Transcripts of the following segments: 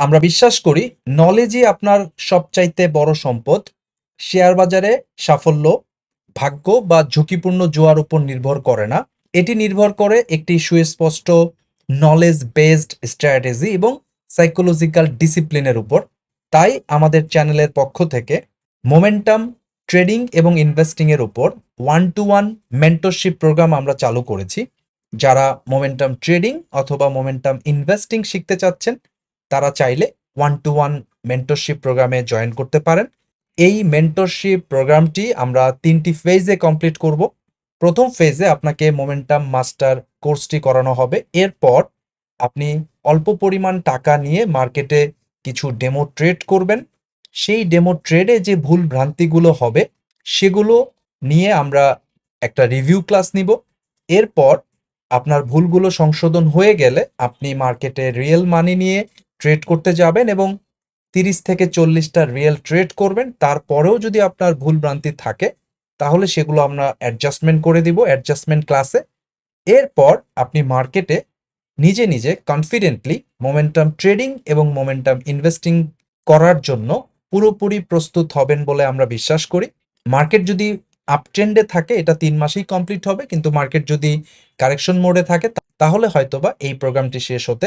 আমরা বিশ্বাস করি নলেজই আপনার সবচাইতে বড় সম্পদ। শেয়ার বাজারে সাফল্য, ভাগ্য বা ঝুঁকিপূর্ণ জোয়ার উপর নির্ভর করে না। এটি নির্ভর করে একটি সুস্পষ্ট নলেজ বেসড স্ট্র্যাটেজি এবং সাইকোলজিক্যাল ডিসিপ্লিনের উপর। তাই আমাদের চ্যানেলের পক্ষ থেকে মোমেন্টাম ট্রেডিং এবং ইনভেস্টিং এর উপর one to one mentorship program আমরা চালু করেছি। যারা মোমেন্টাম ট্রেডিং অথবা মোমেন্টাম ইনভেস্টিং শিখতে চাচ্ছেন তারা চাইলে ওয়ান টু ওয়ান মেন্টরশিপ প্রোগ্রামে জয়েন করতে পারেন। এই মেন্টরশিপ প্রোগ্রামটি আমরা তিনটি ফেজে কমপ্লিট করব। প্রথম ফেজে আপনাকে মোমেন্টাম মাস্টার কোর্সটি করানো হবে। এরপর আপনি অল্প পরিমাণ টাকা নিয়ে মার্কেটে কিছু ডেমো ট্রেড করবেন। সেই ডেমো ট্রেডে যে ভুল ভ্রান্তিগুলো হবে, সেগুলো নিয়ে আমরা একটা রিভিউ ক্লাস নিব। এরপর আপনার ভুলগুলো সংশোধন হয়ে গেলে আপনি মার্কেটে রিয়েল মানি নিয়ে ট্রেড করতে যাবেন এবং তিরিশ থেকে চল্লিশটা রিয়েল ট্রেড করবেন। তারপরেও যদি আপনার ভুল ভ্রান্তি থাকে, তাহলে সেগুলো আমরা অ্যাডজাস্টমেন্ট করে দিব অ্যাডজাস্টমেন্ট ক্লাসে এরপর আপনি মার্কেটে নিজে নিজে কনফিডেন্টলি মোমেন্টাম ট্রেডিং এবং মোমেন্টাম ইনভেস্টিং করার জন্য পুরোপুরি প্রস্তুত হবেন বলে আমরা বিশ্বাস করি। মার্কেট যদি আপট্রেন্ডে থাকে, এটা তিন মাসেই কমপ্লিট হবে, কিন্তু মার্কেট যদি কারেকশন মোডে থাকে তাহলে হয়তোবা এই প্রোগ্রামটি শেষ হতে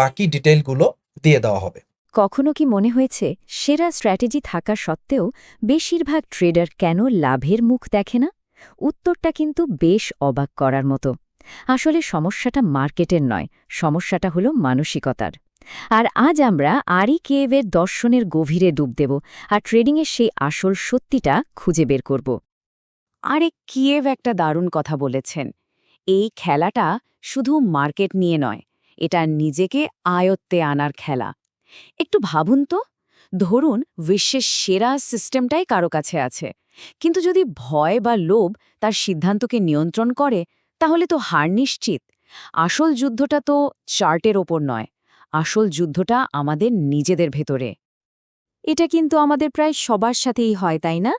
বাকি ডিটেইলগুলো দিয়ে দেওয়া হবে। কখনো কি মনে হয়েছে সেরা স্ট্র্যাটেজি থাকা সত্ত্বেও বেশিরভাগ ট্রেডার কেন লাভের মুখ দেখে না? উত্তরটা কিন্তু বেশ অবাক করার মতো। আসলে সমস্যাটা মার্কেটের নয় সমস্যাটা হলো মানসিকতার। আর আজ আমরা আরি কেভের দর্শনের গভীরে ডুব দেব আর ট্রেডিংয়ের সেই আসল সত্যিটা খুঁজে বের করব। আরে কিয়েভ একটা দারুণ কথা বলেছেন। এই খেলাটা শুধু মার্কেট নিয়ে নয় এটা নিজেকে আয়ত্তে আনার খেলা। একটু ভাবুন তো, ধরুন বিশ্বের সেরা সিস্টেমটাই কারও কাছে আছে, কিন্তু যদি ভয় বা লোভ তার সিদ্ধান্তকে নিয়ন্ত্রণ করে, তাহলে তো হার নিশ্চিত। আসল যুদ্ধটা তো চার্টের ওপর নয়, আসল যুদ্ধটা আমাদের নিজেদের ভেতরে। এটা কিন্তু আমাদের প্রায় সবার সাথেই হয়, তাই না?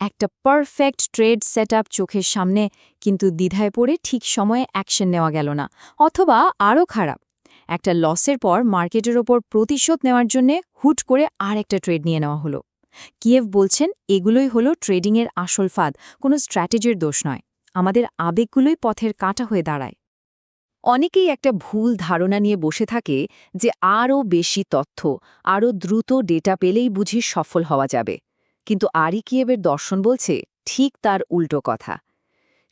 একটা পারফেক্ট ট্রেড সেটআপ চোখের সামনে, কিন্তু দ্বিধায় পড়ে ঠিক সময়ে অ্যাকশন নেওয়া গেল না, অথবা আরও খারাপ। একটা লসের পর মার্কেটের ওপর প্রতিশোধ নেওয়ার জন্যে হুট করে আর একটা ট্রেড নিয়ে নেওয়া হলো। কিয়েভ বলছেন, এগুলোই হলো ট্রেডিংয়ের আসল ফাঁদ, কোনো স্ট্র্যাটেজির দোষ নয়। আমাদের আবেগগুলোই পথের কাটা হয়ে দাঁড়ায়। অনেকেই একটা ভুল ধারণা নিয়ে বসে থাকে যে আরও বেশি তথ্য, আরও দ্রুত ডেটা পেলেই বুঝি সফল হওয়া যাবে। কিন্তু আরিকিয়েবের দর্শন বলছে ঠিক তার উল্টো কথা।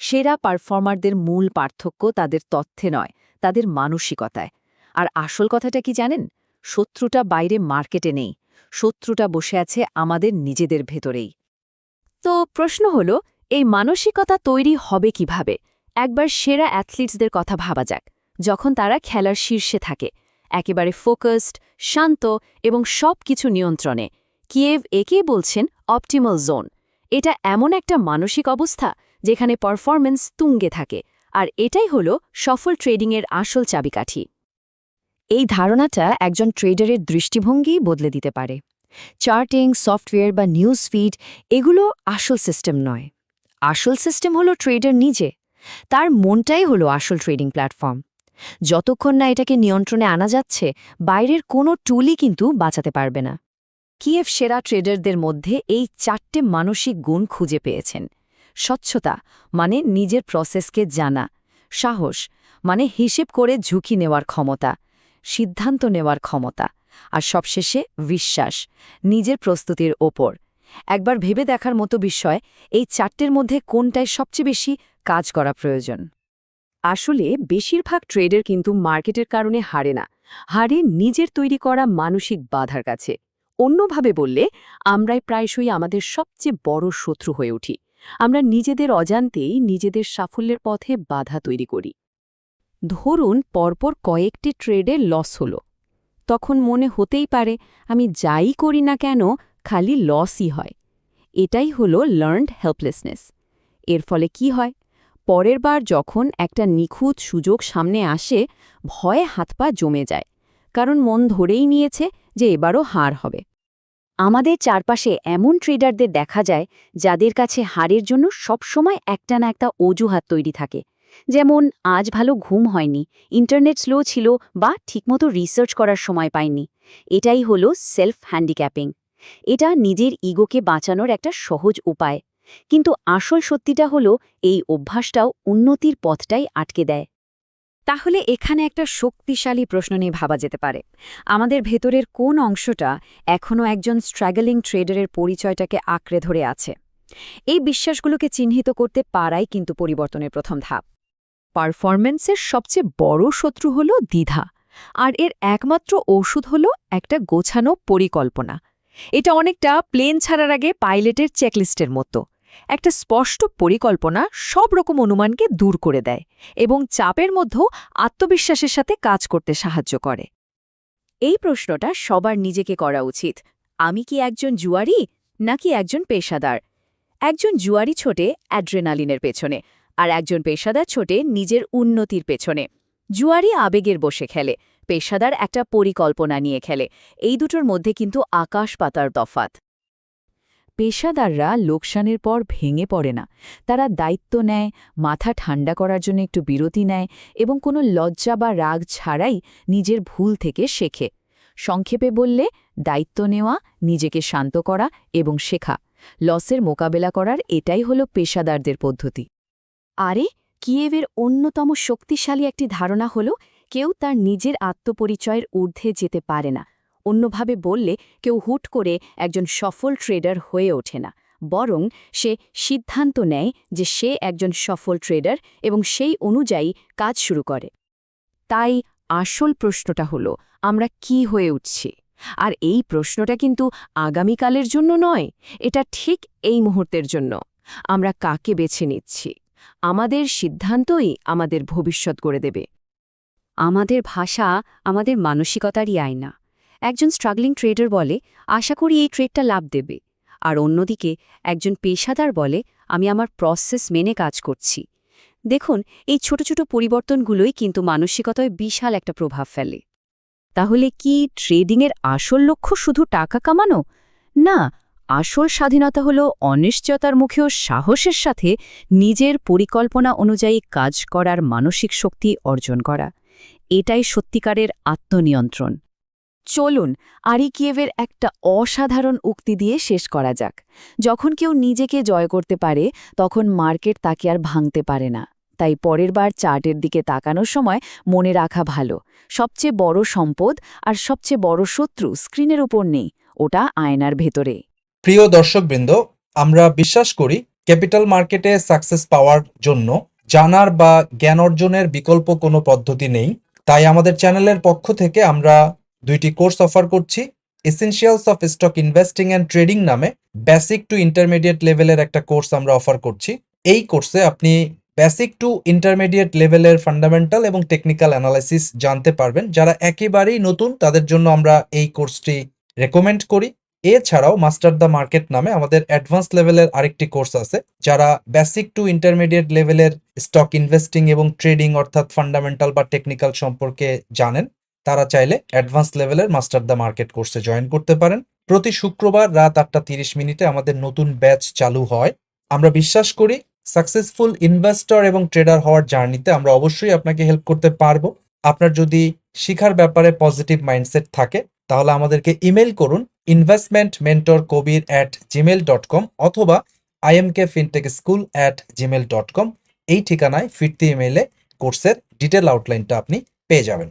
সেরা পারফর্মারদের মূল পার্থক্য তাদের তথ্যে নয়, তাদের মানসিকতায়। আর আসল কথাটা কি জানেন? শত্রুটা বাইরে মার্কেটে নেই, শত্রুটা বসে আছে আমাদের নিজেদের ভেতরেই। তো প্রশ্ন হল, এই মানসিকতা তৈরি হবে কীভাবে? একবার সেরা অ্যাথলিটসদের কথা ভাবা যাক, যখন তারা খেলার শীর্ষে থাকে, একেবারে ফোকাসড, শান্ত এবং সব কিছু নিয়ন্ত্রণে। কিয়েভ একেই বলছেন অপটিমাল জোন। এটা এমন একটা মানসিক অবস্থা যেখানে পারফরম্যান্স তুঙ্গে থাকে, আর এটাই হল সফল ট্রেডিংয়ের আসল চাবিকাঠি। এই ধারণাটা একজন ট্রেডারের দৃষ্টিভঙ্গি বদলে দিতে পারে। চার্টিং, সফটওয়্যার বা নিউজ ফিড, এগুলো আসল সিস্টেম নয়। আসল সিস্টেম হলো ট্রেডার নিজে। তার মনটাই হলো আসল ট্রেডিং প্ল্যাটফর্ম। যতক্ষণ না এটাকে নিয়ন্ত্রণে আনা যাচ্ছে, বাইরের কোনো টুলই কিন্তু বাঁচাতে পারবে না। কিয়েভ সেরা ট্রেডারদের মধ্যে এই চারটে মানসিক গুণ খুঁজে পেয়েছেন। স্বচ্ছতা মানে নিজের প্রসেসকে জানা। সাহস মানে হিসেব করে ঝুঁকি নেওয়ার ক্ষমতা। সিদ্ধান্ত নেওয়ার ক্ষমতা। আর সবশেষে বিশ্বাস, নিজের প্রস্তুতির ওপর। একবার ভেবে দেখার মতো বিষয়, এই চারটের মধ্যে কোনটায় সবচেয়ে বেশি কাজ করা প্রয়োজন? আসলে বেশিরভাগ ট্রেডার কিন্তু মার্কেটের কারণে হারে না। হারে নিজের তৈরি করা মানসিক বাধার কাছে। অন্যভাবে বললে, আমরাই প্রায়শই আমাদের সবচেয়ে বড় শত্রু হয়ে উঠি। আমরা নিজেদের অজান্তেই নিজেদের সাফল্যের পথে বাধা তৈরি করি। ধরুন, পরপর কয়েকটি ট্রেডে লস হলো। তখন মনে হতেই পারে, আমি যাই করি না কেন, খালি লসই হয়। এটাই হলো লার্নড হেল্পলেসনেস এর ফলে কি হয়? পরের বার যখন একটা নিখুঁত সুযোগ সামনে আসে, ভয়ে হাত পা জমে যায়। কারণ মন ধরেই নিয়েছে যে এবারও হার হবে। আমাদের চারপাশে এমন ট্রেডারদের দেখা যায় যাদের কাছে হারের জন্য সবসময় একটা না একটা অজুহাত তৈরি থাকে। যেমন, আজ ভালো ঘুম হয়নি, ইন্টারনেট স্লো ছিল বা ঠিকমতো রিসার্চ করার সময় পায়নি এটাই হলো সেলফ হ্যান্ডিক্যাপিং এটা নিজের ইগোকে বাঁচানোর একটা সহজ উপায়। কিন্তু আসল সত্যিটা হলো, এই অভ্যাসটাও উন্নতির পথটাই আটকে দেয়। তাহলে এখানে একটা শক্তিশালী প্রশ্ন নিয়ে ভাবা যেতে পারে। আমাদের ভেতরের কোন অংশটা এখনও একজন স্ট্রাগলিং ট্রেডারের পরিচয়টাকে আঁকড়ে ধরে আছে? এই বিশ্বাসগুলোকে চিহ্নিত করতে পারাই কিন্তু পরিবর্তনের প্রথম ধাপ। পারফরম্যান্সের সবচেয়ে বড় শত্রু হল দ্বিধা, আর এর একমাত্র ওষুধ হল একটা গোছানো পরিকল্পনা। এটা অনেকটা প্লেন ছাড়ার আগে পাইলটের চেকলিস্টের মতো। একটা স্পষ্ট পরিকল্পনা সব রকম অনুমানকে দূর করে দেয় এবং চাপের মধ্যেও আত্মবিশ্বাসের সাথে কাজ করতে সাহায্য করে। এই প্রশ্নটা সবার নিজেকে করা উচিত। আমি কি একজন জুয়ারি নাকি একজন পেশাদার? একজন জুয়ারি ছোটে অ্যাড্রেনালিনের পেছনে আর একজন পেশাদার ছোটে নিজের উন্নতির পেছনে। জুয়ারি আবেগের বসে খেলে, পেশাদার একটা পরিকল্পনা নিয়ে খেলে। এই দুটোর মধ্যে কিন্তু আকাশ পাতার তফাত পেশাদাররা লোকসানের পর ভেঙে পড়ে না। তারা দায়িত্ব নেয়, মাথা ঠান্ডা করার জন্য একটু বিরতি নেয় এবং কোনো লজ্জা বা রাগ ছাড়াই নিজের ভুল থেকে শেখে। সংক্ষেপে বললে, দায়িত্ব নেওয়া, নিজেকে শান্ত করা এবং শেখা। লসের মোকাবেলা করার এটাই হলো পেশাদারদের পদ্ধতি। আরে, কিয়েভের অন্যতম শক্তিশালী একটি ধারণা হল, কেউ তার নিজের আত্মপরিচয়ের ঊর্ধ্বে যেতে পারে না। অন্যভাবে বললে কেউ হুট করে একজন সফল ট্রেডার হয়ে ওঠে না, বরং সে সিদ্ধান্ত নেয় যে সে একজন সফল ট্রেডার এবং সেই অনুযায়ী কাজ শুরু করে। তাই আসল প্রশ্নটা হলো, আমরা কি হয়ে উঠছি? আর এই প্রশ্নটা কিন্তু আগামীকালের জন্য নয়, এটা ঠিক এই মুহূর্তের জন্য। আমরা কাকে বেছে নিচ্ছি? আমাদের সিদ্ধান্তই আমাদের ভবিষ্যৎ করে দেবে। আমাদের ভাষা আমাদের মানসিকতারই আয়না। একজন স্ট্রাগলিং ট্রেডার বলে, আশা করি এই ট্রেডটা লাভ দেবে। আর অন্যদিকে একজন পেশাদার বলে, আমি আমার প্রসেস মেনে কাজ করছি। দেখুন, এই ছোট ছোট পরিবর্তনগুলোই কিন্তু মানসিকতায় বিশাল একটা প্রভাব ফেলে। তাহলে কি ট্রেডিংয়ের আসল লক্ষ্য শুধু টাকা কামানো? না, আসল স্বাধীনতা হল অনিশ্চয়তার মুখেও সাহসের সাথে নিজের পরিকল্পনা অনুযায়ী কাজ করার মানসিক শক্তি অর্জন করা। এটাই সত্যিকারের আত্মনিয়ন্ত্রণ। চলুন আরিকিয়েভের একটা অসাধারণ উক্তি দিয়ে শেষ করা যাক। যখন কেউ নিজেকে জয় করতে পারে, তখন মার্কেট তাকে আর ভাঙতে পারে না। তাই পরের বার চার্টের দিকে তাকানোর সময় মনে রাখা ভালো। সবচেয়ে বড় সম্পদ আর সবচেয়ে বড় শত্রু স্ক্রিনের উপর নেই, ওটা আয়নার ভেতরে। প্রিয় দর্শকবৃন্দ, আমরা বিশ্বাস করি ক্যাপিটাল মার্কেটে সাকসেস পাওয়ার জন্য জানার বা জ্ঞান অর্জনের বিকল্প কোনো পদ্ধতি নেই। তাই আমাদের চ্যানেলের পক্ষ থেকে আমরা দুইটি কোর্স অফার করছি। Essentials of stock investing and trading নামে বেসিক টু ইন্টারমিডিয়েট লেভেলের একটা কোর্স আমরা অফার করছি। এই কোর্সে আপনি বেসিক টু ইন্টারমিডিয়েট লেভেলের ফান্ডামেন্টাল এবং টেকনিক্যাল অ্যানালাইসিস জানতে পারবেন। যারা একেবারেই নতুন, তাদের জন্য আমরা এই কোর্সটি রেকমেন্ড করি। এছাড়াও মাস্টার দ্য মার্কেট নামে আমাদের অ্যাডভান্স লেভেলের আরেকটি কোর্স আছে, যারা বেসিক টু ইন্টারমিডিয়েট লেভেলের স্টক ইনভেস্টিং এবং ট্রেডিং অর্থাৎ ফান্ডামেন্টাল বা টেকনিক্যাল সম্পর্কে জানেন। তারা চাইলে অ্যাডভান্স লেভেলের মাস্টার দ্য মার্কেট কোর্সে জয়েন করতে পারেন। প্রতি শুক্রবার রাত আটটা তিরিশ মিনিটে আমাদের নতুন ব্যাচ চালু হয়। আমরা বিশ্বাস করি সাকসেসফুল ইনভেস্টর এবং ট্রেডার হওয়ার জার্নিতে আমরা অবশ্যই আপনাকে হেল্প করতে পারব। আপনার যদি শিখার ব্যাপারে পজিটিভ মাইন্ডসেট থাকে, তাহলে আমাদেরকে ইমেল করুন investment mentor Kabir at Gmail dot com অথবা IMK fintech school at Gmail dot com এই ঠিকানায় ফিরতি ইমেলে কোর্সের ডিটেল আউটলাইনটা আপনি পেয়ে যাবেন।